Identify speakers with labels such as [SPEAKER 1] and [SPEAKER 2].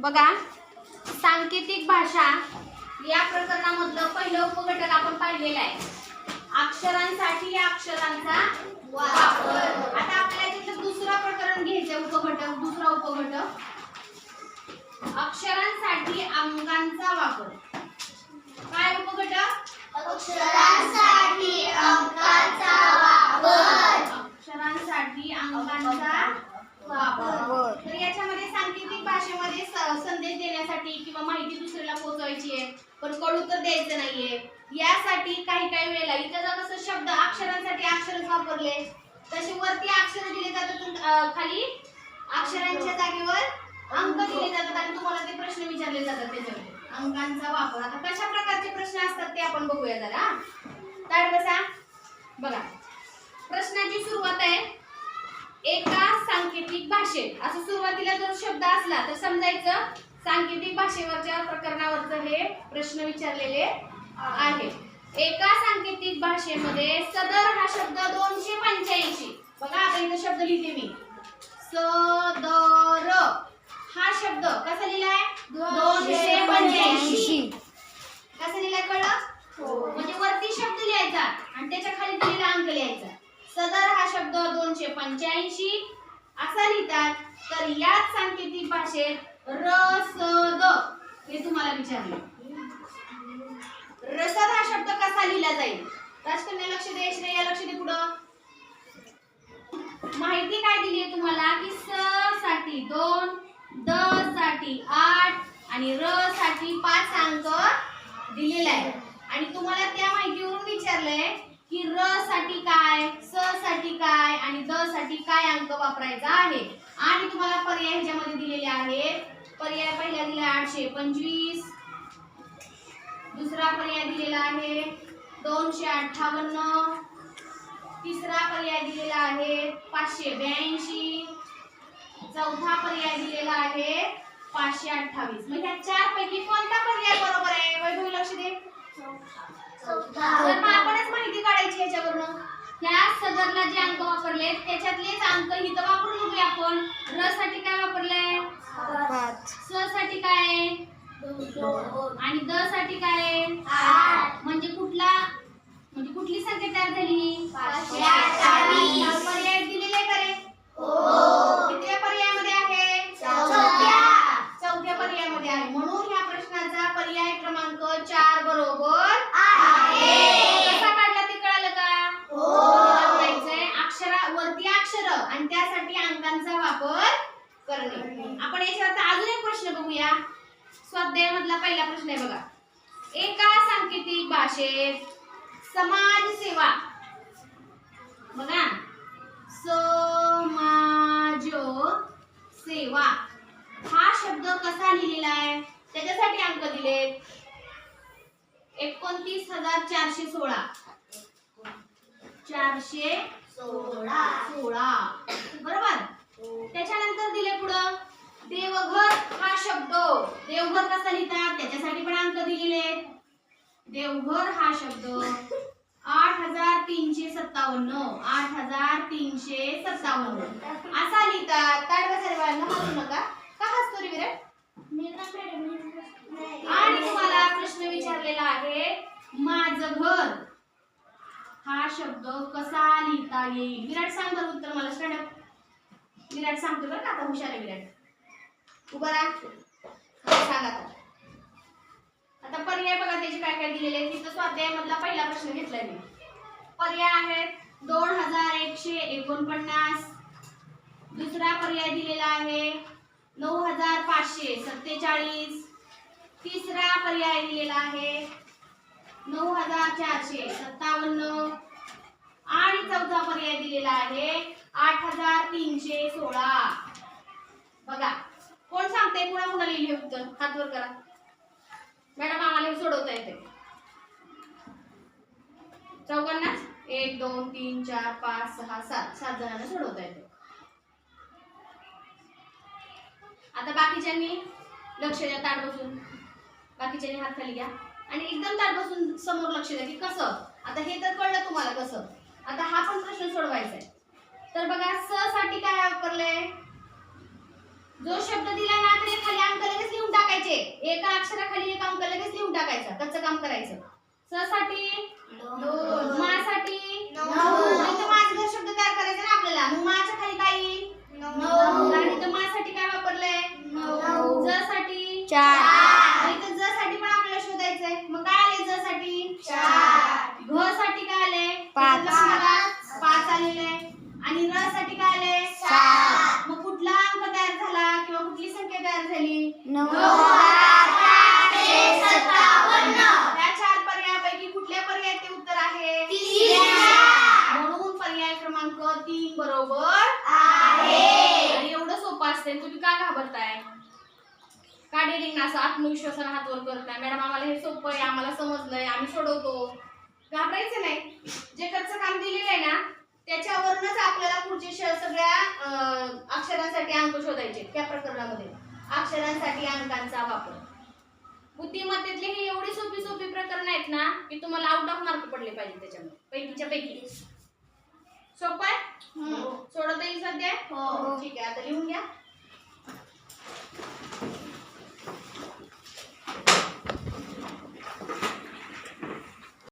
[SPEAKER 1] बघा सांकेतिक भाषा या प्रकरणामधलं पहिलं उपघटक आपण पाहिलेलं आहे. अक्षरांसाठी या अक्षरांचा वापर. आता आपल्याला तिथं दुसरं प्रकरण घ्यायचं उपघटक दुसरा उपघटक. अक्षरांसाठी अंगांचा वापर. काय उपघटक?
[SPEAKER 2] अक्षरांसाठी अंकाचा वापर
[SPEAKER 1] अक्षरांसाठी अंकांचा वापर तर याच्यामध्ये सांकेतिक भाषेमध्ये स- संदेश देण्यासाठी किंवा माहिती दुसऱ्याला पोहोचवायची आहे पण कळू तर द्यायचं नाहीये यासाठी काही काही वेळेला इथं जर कसं शब्द अक्षरांसाठी अक्षरच वापरले तसे वरती अक्षर दिले जातात खाली. अक्षरांच्या जागेवर अंक दिले जातात आणि तुम्हाला ते प्रश्न विचारले जातात त्याच्यामध्ये अंकांचा वापर. आता कशा प्रकारचे प्रश्न असतात ते आपण बघूया जरा. ताड बसा. बघा. प्रश्नाची सुरुवात आहे एका सांकेतिक भाषेत. असं सुरुवातीला जर शब्द असला तर समजायचं सांकेतिक भाषेवरच्या प्रकरणावरचं हे प्रश्न विचारलेले आहे. एका सांकेतिक भाषेमध्ये सदर हा शब्द दोनशे पंच्याऐंशी. बघा आता इथं शब्द लिहिते मी. सदर. हा शब्द कसा लिहिलाय? दोनशे पंच्याऐंशी. कसा लिहिलाय कळलं? हो. म्हणजे वरती शब्द लिहायचा आणि त्याच्याखाली दिलेला अंक लिहायचा. सदर हा शब्द दोनशे पंच्याऐंशी. असा लिहितात. तर याच सांकेतिक भाषेत रसद हे तुम्हाला विचारले. रसद हा शब्द राजकन्या लक्ष दे श्रेया लक्ष दे पुढं. माहिती काय दिली आहे तुम्हाला? की स साठी दोन द साठी आठ आणि र साठी पाच अंक दिलेला आहे आणि तुम्हाला त्या माहितीवरून विचारलंय की र साठी काय स साठी काय आणि द साठी काय अंक वापरायचा आहे? आणि तुम्हाला पर्याय ह्याच्यामध्ये दिलेले आहेत. पर्याय पहिला दिला आठशे पंचवीस. दुसरा पर्याय दिलेला आहे दोनशे अठ्ठावन्न. तिसरा पर्याय दिलेला आहे पाचशे ब्याऐंशी. चौथा पर्याय दिलेला आहे पाचशे अठ्ठावीस. मग ह्या चार पैकी कोणता पर्याय बरोबर आहे? वैभव लक्ष दे. तर मग आपणच माहिती काढायची याच्यावरनं. ह्या सदरला जे अंक वापरले त्याच्यातलेच अंक इथं वापरून बघूया आपण. र साठी काय वापरलंय? स साठी काय आहे? आणि द साठी काय आहे?
[SPEAKER 2] आठ.
[SPEAKER 1] म्हणजे कुठला म्हणजे कुठली संख्या तयार झाली
[SPEAKER 2] पाचशे अठ्ठावीस.
[SPEAKER 1] चार पर्याय दिलेले आहे का रे
[SPEAKER 2] हो.
[SPEAKER 1] कितव्या पर्यायामध्ये आहे
[SPEAKER 2] चौथ्या.
[SPEAKER 1] चौथ्या पर्यायामध्ये आहे म्हणून ह्या प्रश्नाचा पर्याय चार बरोबर
[SPEAKER 2] आहे.
[SPEAKER 1] कसा काढला ते कळालं का?
[SPEAKER 2] हो.
[SPEAKER 1] अक्षरा वरती अक्षर आणि त्यासाठी अंकांचा वापर करणे. आपण याच्यावरचा अजून एक प्रश्न बघूया. स्वाध्यायामधला पहिला प्रश्न आहे बघा. एका सांकेतिक भाषेत समाज सेवा. बघा. समाज सेवा. हा शब्द कसा लिहिलेला आहे? त्याच्यासाठी अंक दिलेत. एकोणतीस हजार चारशे सोळा. चारशे
[SPEAKER 2] सोळा.
[SPEAKER 1] सोळा. बरोबर? त्याच्यानंतर दिले पुढं. देवघर हा शब्द. देवघर कसा लिहितात? त्याच्यासाठी पण अंक दिलेले. आहेत. देवघर हा शब्द. आठ हजार तीनशे सत्तावन्न. आठ हजार तीनशे सत्तावन्न. असा लिहितात. काय बसा रे हसू नका. का हसतो रे विराट आणि तुम्हाला प्रश्न विचारलेला आहे माझं घर. हा शब्द कसा लिहिता येईल? विराट सांग बरं उत्तर मला स्टँडअप विराट सांगतो बरं का आता हुशार आहे विराट. उभा राहा. सांग आता. आता पर्याय बघा त्याचे काय काय दिलेले आहेत. तिथं स्वाध्यायामधला पहिला प्रश्न घेतलाय मी. पर्याय आहेत दोन हजार एकशे एकोणपन्नास. दुसरा पर्याय दिलेला आहे नऊ हजार पाचशे सत्तेचाळीस. तिसरा पर्याय दिलेला आहे नऊ हजार चारशे सत्तावन्न. आणि चौथा पर्याय दिलेला आहे आठ हजार तीनशे सोळा. बघा कोण सांगते कुणा पुन्हा लिहिले उत्तर हात वर करा. मॅडम आम्हाला हे सोडवता येते चौघांना एक दोन तीन चार पाच सहा सात. सात जणांना सोडवता येते आता बाकीच्यांनी लक्ष द्या ताट बसून. बाकीच्यांनी हात खाली घ्या. आणि एकदम ताट बसून समोर लक्ष द्या की कसं? आता हे तर कळलं तुम्हाला कसं? आता हा पण प्रश्न सोडवायचा आहे. तर बघा स साठी काय वापरलंय? जो शब्द दिला ना तर खाली अंक लगेच लिहून टाकायचे.
[SPEAKER 2] एका
[SPEAKER 1] अक्षराखाली एक
[SPEAKER 2] अंक
[SPEAKER 1] लगेच लिहून टाकायचा. कच्चं काम करायचं. स साठी मा साठी आणि र साठी काय आले
[SPEAKER 2] सात.
[SPEAKER 1] मग कुठला अंक तयार झाला किंवा कुठली संख्या तयार झाली? त्या चार पर्यायापैकी कुठल्या पर्यायाचे उत्तर आहे? म्हणून पर्याय क्रमांक तीन बरोबर आणि एवढं सोपं असते तुम्ही का घाबरताय? का डेरिंग असं आत्मविश्वासाने हात वर करत नाही मॅडम आम्हाला हे सोपं आहे आम्हाला समजलंय आम्ही सोडवतो. घाबरायचं नाही. जे कच्चं काम दिलेलं आहे ना त्याच्यावरूनच आपल्याला पुढचे सगळ्या अक्षरांसाठी अंक शोधायचे त्या प्रकरणामध्ये. अक्षरांसाठी अंकांचा वापर. बुद्धिमत्तेतले हे एवढी सोपी सोपी प्रकरण आहेत ना की तुम्हाला आउट ऑफ मार्क पडले पाहिजे त्याच्यामध्ये. पैकीच्या पैकी. सोपं आहे? सोडवता येईल सध्या.
[SPEAKER 2] हो.
[SPEAKER 1] ठीक आहे आता लिहून घ्या.